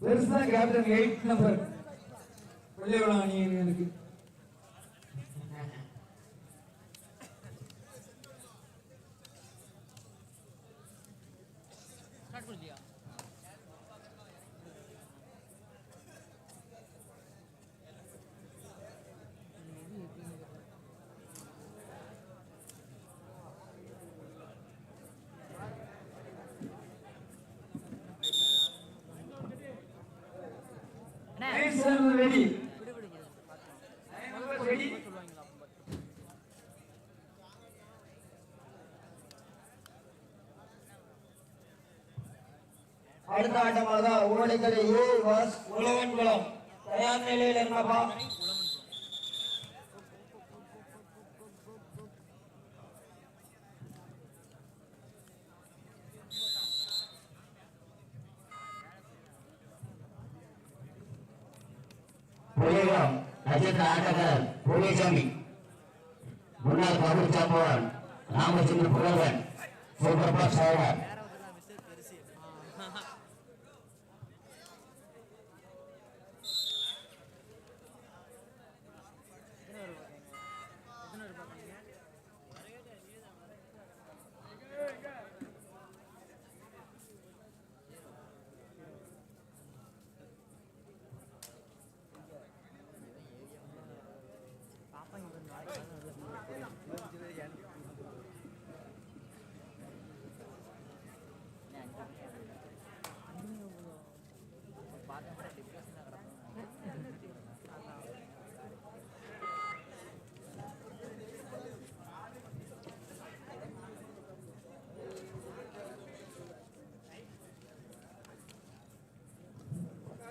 பெருசா captain eight number பிள்ளைவளம் அணியனுக்கு அப்ப பாத்து. அடுத்த ஆட்டமாக ஊரடிக்கரை ஏ வாஸ் உழவன் குளம் தயார் நிலையில் இருந்தப்பா புலிகம் நட்சத்திர ஆட்டக்காரர் புலிசாமி முன்னாள் பகுதி சாம்பவன் ராமச்சந்திர புலவன் சூப்பர் பாஸ் சாயர்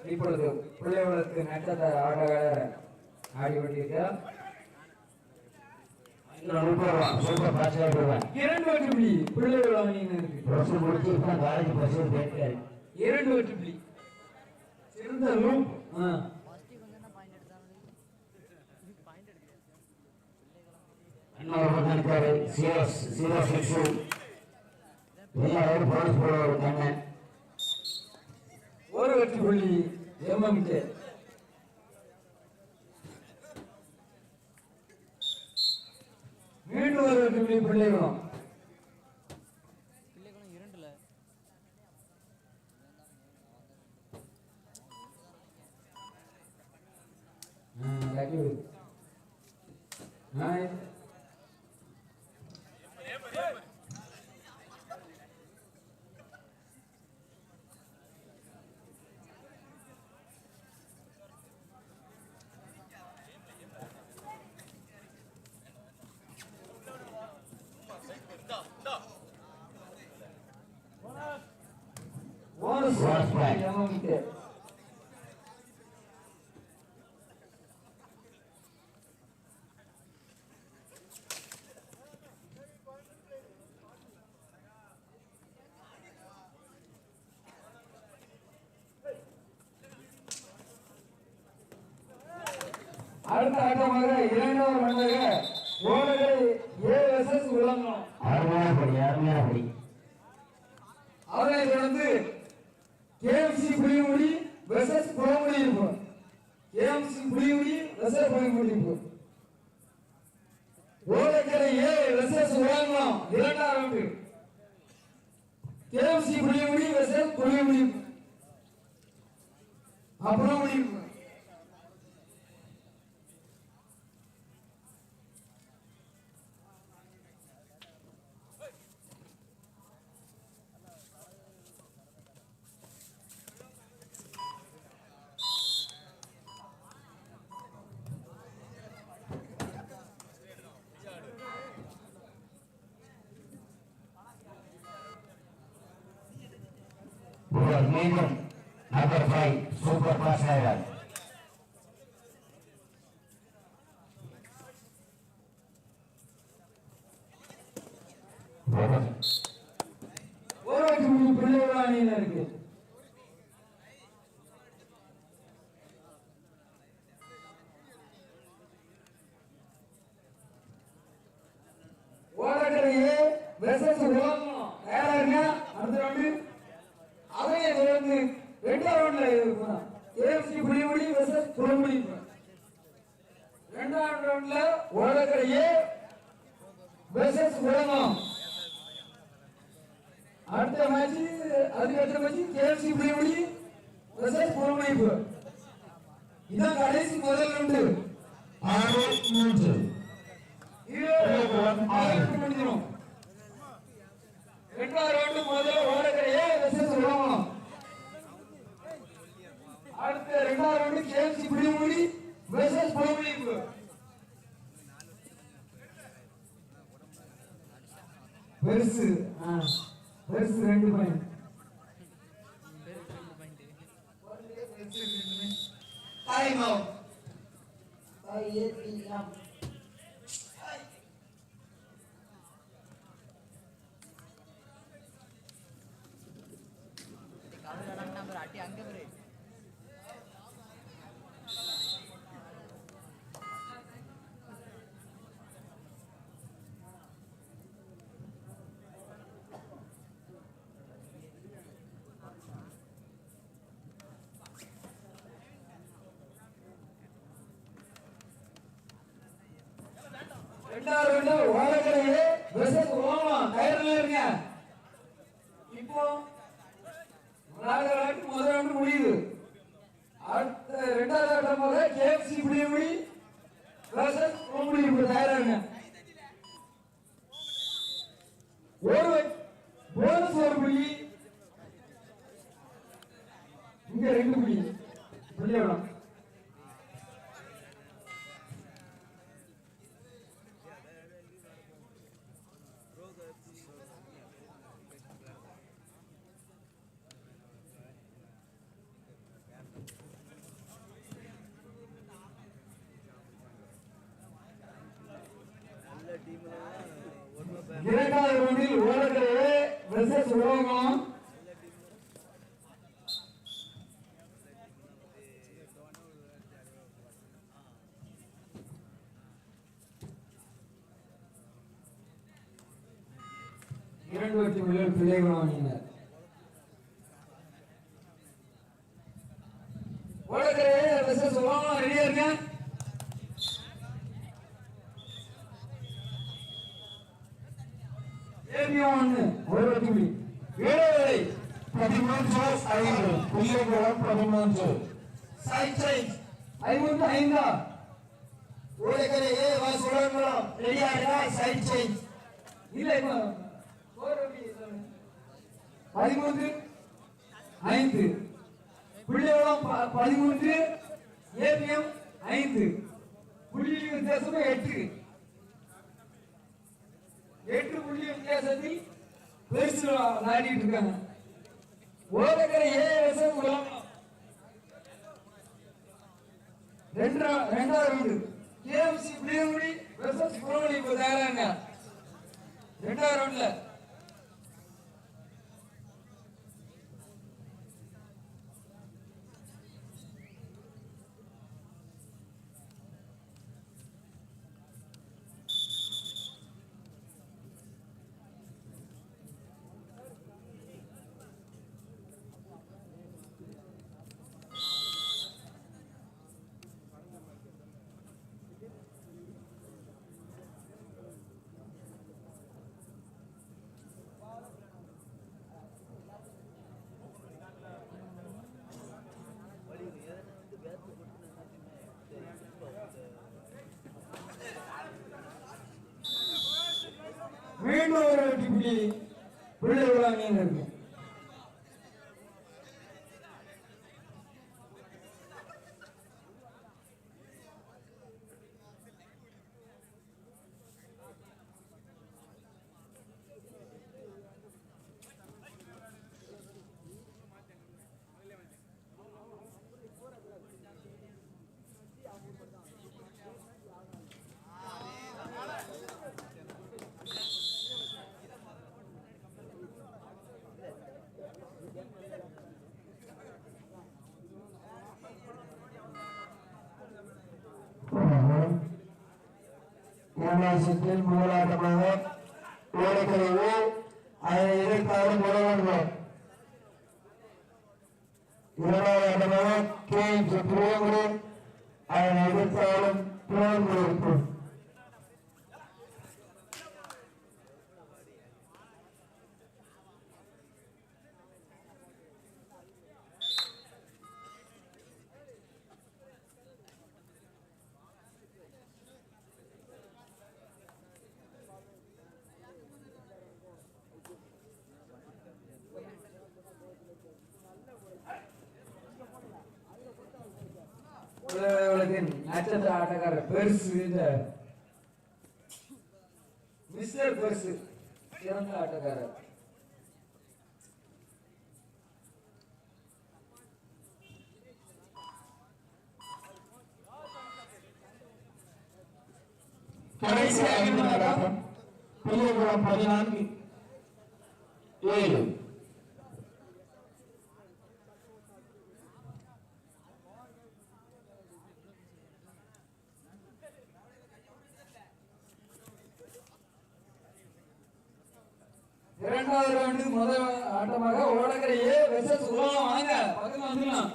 இப்பொழுது பிள்ளைவளத்து நட்சத்திர ஆட்டக்காரர் ஆடி கொண்டிருக்கிறார் இரண்டு வெற்றி புள்ளி கேட்காரு இரண்டு வெற்றி புள்ளி சிறந்த பக்கம் இருக்காரு ஜீரோ ஜீரோ சிக்ஸ் எல்லாரும் போனஸ் போட ஒரு கண்ணன் ஒரு வெற்றி புள்ளி எம்எம்கே மீண்டும் ஒரு வெற்றி புள்ளி பிள்ளைகளும் பிள்ளைகளும் point. அடுத்த ஆட்டமாக இரண்டாவது மண்டக ஓனகரை எஸ் விளங்கணும் அருமையான படி அருமையான படி அதனை தொடர்ந்து கேஎம்சி புளியமுடி வெசஸ் புறமுடி இருக்கும் கேஎம்சி புளியமுடி வெசஸ் புளியமுடி இருக்கும் ஓலக்கரை ஏ வெசஸ் விளங்கலாம் இரண்டாம் ரவுண்டு தேவசி புளியமுடி வெசஸ் புளியமுடி அப்புறம் முடியும் புகழ் மீண்டும் நம்பர் ஃபைவ் சூப்பர் பாஸ் ஆகிறார் ஊராட்சி மன்ற பிள்ளைகள் அணியினருக்கு ஓரக்கரையே வெசஸ் விளங்கணும் தயாரா இருங்க அடுத்த ரவுண்டு அதையே தொடர்ந்து ரெண்டாவது ரவுண்ட்ல ஏஎஃப்சி புலிமுடி வெர்சஸ் புலமுடி ரெண்டாவது ரவுண்ட்ல ஓடக்கரை ஏ வெர்சஸ் உலகம் அடுத்த மேட்ச் அதுக்கு அடுத்த மேட்ச் கேஎஃப்சி புலிமுடி வெர்சஸ் புலமுடி இதான் கடைசி முதல் ரவுண்டு ஆறு மூன்று முடிஞ்சிடும். ரெண்டாவது ரவுண்டு முதல்ல ஓடக்கரை ஏ வெர்சஸ் உலகம் அடுத்த ரெண்டாவது ரவுண்டு கேஎஃப்சி புலிமுடி வெர்சஸ் புலமுடி பெருசு பெருசு ரெண்டு பாயிண்ட். டைம் அவுட் ஐஏபிஎம் ரெண்டாவது ரவுண்டு ஓடக்கரையே வெர்சஸ் ஓமா டயர்ல இருங்க. இப்போ முதல் முடியுது. அடுத்த ரெண்டாவது ஆட்டமாக கேஎஃப்சி புளியமுடி வெர்சஸ் ஓமுடி இப்போ தயாரா ஒரு போனஸ் ஒரு புள்ளி இங்க ரெண்டு புள்ளி புள்ளி எவ்வளோ இரண்டாவது ரவுண்டில் ஓடக்கரையே வெர்சஸ் உலகம் இரண்டு லட்சம் மில்லியன் பிள்ளைகள் வாங்கினர். ஓடக்கரையே வெர்சஸ் உலகம் ரெடியா இருங்க. ஒரு வெற்றி புள்ளி பதிமூன்று ஐந்து. புள்ளிகளும் பதிமூன்று. ஐம்பத்தி ஐந்தா? ஓடக்கரை ஏ ரெடியா இருக்கா சைட் சேஞ்ச் பதிமூன்று ஐந்து. புள்ளிவளம் ப- பதிமூன்று ஏபிஎம் ஐந்து. புள்ளி வித்தியாசம் எட்டு. எட்டு புள்ளி வித்தியாசத்தில் பெருசு நாடிட்டு இருக்காங்க. ஓடக்கரை ஏ வருஷம் ரெண்டாவது ரவுண்டு கேஎம்சி புளியங்குடி வெர்சஸ் புறவழி இப்போ தயாராங்க ரெண்டாவது ரவுண்ட்ல மீண்டும் ஒரு வெற்றி புள்ளி புள்ளி விழாங்க இருக்கு. இரண்டாவது சுற்றில் முதலாட்டமாக ஓடக்கரைவு அதை எதிர்த்தாலும் உலகம் இரண்டாவது ஆட்டமாக கே எம் சுப்ரியங்குடி அதனை எதிர்த்தாலும் புலன்புரிப்பு உலகின் நட்சத்திர ஆட்டக்காரர் பெருசு இந்த. மிஸ்டர் பெருசு சிறந்த ஆட்டக்காரர். கடைசி ஐந்து ஆட்டம் புள்ளியகுளம் பதினான்கு ஏழு இரண்டாவது ரவுண்டு முதல் ஆட்டமாக ஓடக்கரையே ஏ வெசஸ் உலகம் வாங்க. பக்கத்துல வந்துடலாம்.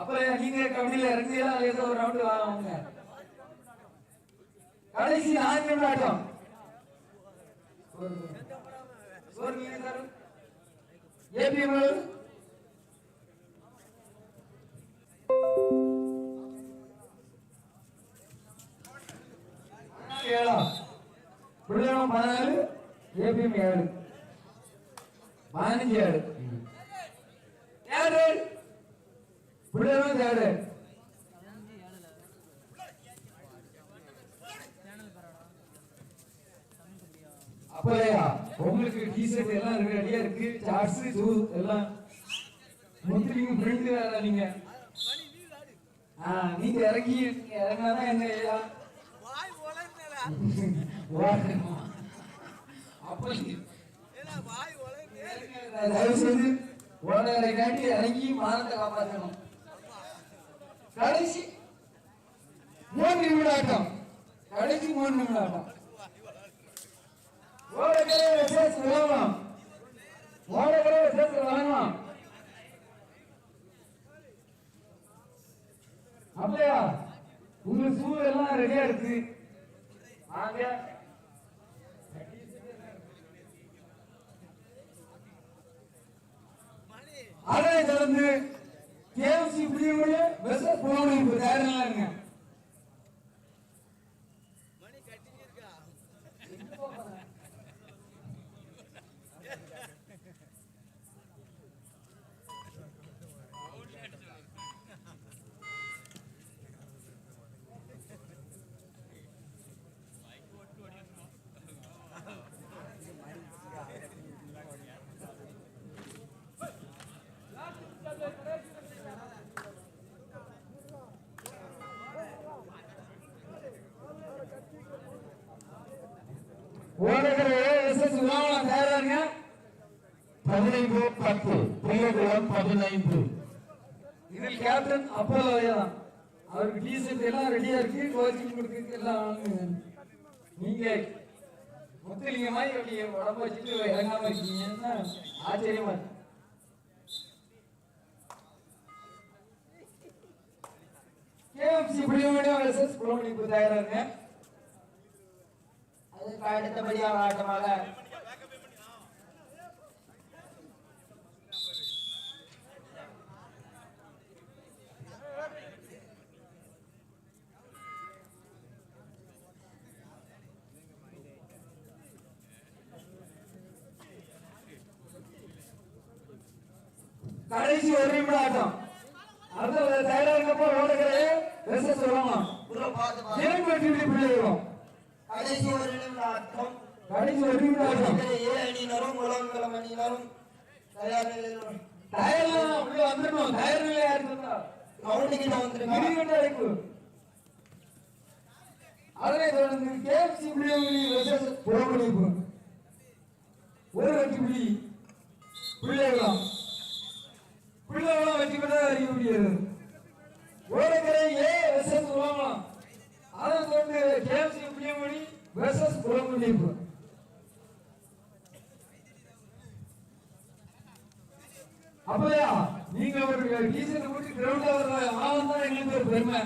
அப்புறம் நீங்க கபடியில இறங்கி எல்லாம் ஏதோ ஒரு ரவுண்டு வாங்க கடைசி நான்கு நிமிடம் ஆட்டம். ஏழா? புள்ளியம் பதினாலு ஏபிஎம் ஏழு. பதினஞ்சு ஏழு. ஏழு. புள்ளியம் ஏழு அப்பலையா உங்களுக்கு டிஷர்ட் எல்லாம் ரெடியா இருக்கு சார்ட்ஸ் ஷூ எல்லாம் முத்திரிங்க பிரிண்ட் வேற நீங்க நீங்க இறங்கி இறங்கினாதான் என்ன ஐயா தயவு செய்து காட்டி இறங்கி மானத்தை காப்பாற்றணும் கடைசி மூணு நிமிடம் ஆட்டம் கடைசி மூணு நிமிடம் ஆட்டம் ஓடகரை விசேஷ விளங்கலாம். ஓடகரை விசேஷ விளங்கலாம். அப்படியா? உங்க சூ எல்லாம் ரெடியா இருக்கு. வாங்க. அதனை தொடர்ந்து கேஎம்சி புரியக்கூடிய வெசஸ் புலவனை தயாரில் பதினைந்து பத்து. புள்ளியகுளம் பதினைந்து. இதில் கேப்டன் அப்போலோ தான் அவருக்கு டிஷர்ட் எல்லாம் ரெடியா இருக்கு. கோச்சிங் கொடுக்குறதுக்கு எல்லாம் நீங்க முத்தலிங்க மாதிரி அப்படி உடம்ப வச்சுட்டு இறங்காம இருக்கீங்கன்னா ஆச்சரியமா இருக்கு. கேஎம்சி புலியோட வெர்சஸ் புலமணி புத்தாயிரம் அதற்கு அடுத்தபடியாக ஆட்டமாக கடைசி ஒரு நிமிடம். ஆட்டம் அடுத்த தயாரா இருக்கப்போ ஓடுகிறே வெர்சஸ் சொல்லலாம் பார்த்து பிள்ளைகளும் கடைசி ஒரு ஆட்டம் ஏழு அணியினரும் உலகங்களம் அணியினரும். தயார் நிலையில் உள்ள- டயர்லாம் உள்ள வந்துடணும் டயர் நிலையா இருந்தா இடிகட்ட அழைப்பு. அதனை தொடர்ந்து கேஎஃப்சி புளியங்குடி வெர்சஸ் புறமுடிப்பு ஒரு வெற்றி புலி பிள்ளைகுளம். பிள்ளைகுளம் வெற்றி பெற்ற அறியப்படுகிறது ஓடக்கரை ஏ வெர்சஸ் உலகம் அதனை தொடர்ந்து கேஎஃப்சி புளியங்குடி வெர்சஸ் புறமுடிப்பு அப்பயா நீங்க ஒரு டீசல் விட்டு கிரவுண்ட்ல வர ஆவம் எங்களுக்கு ஒரு பெருமை.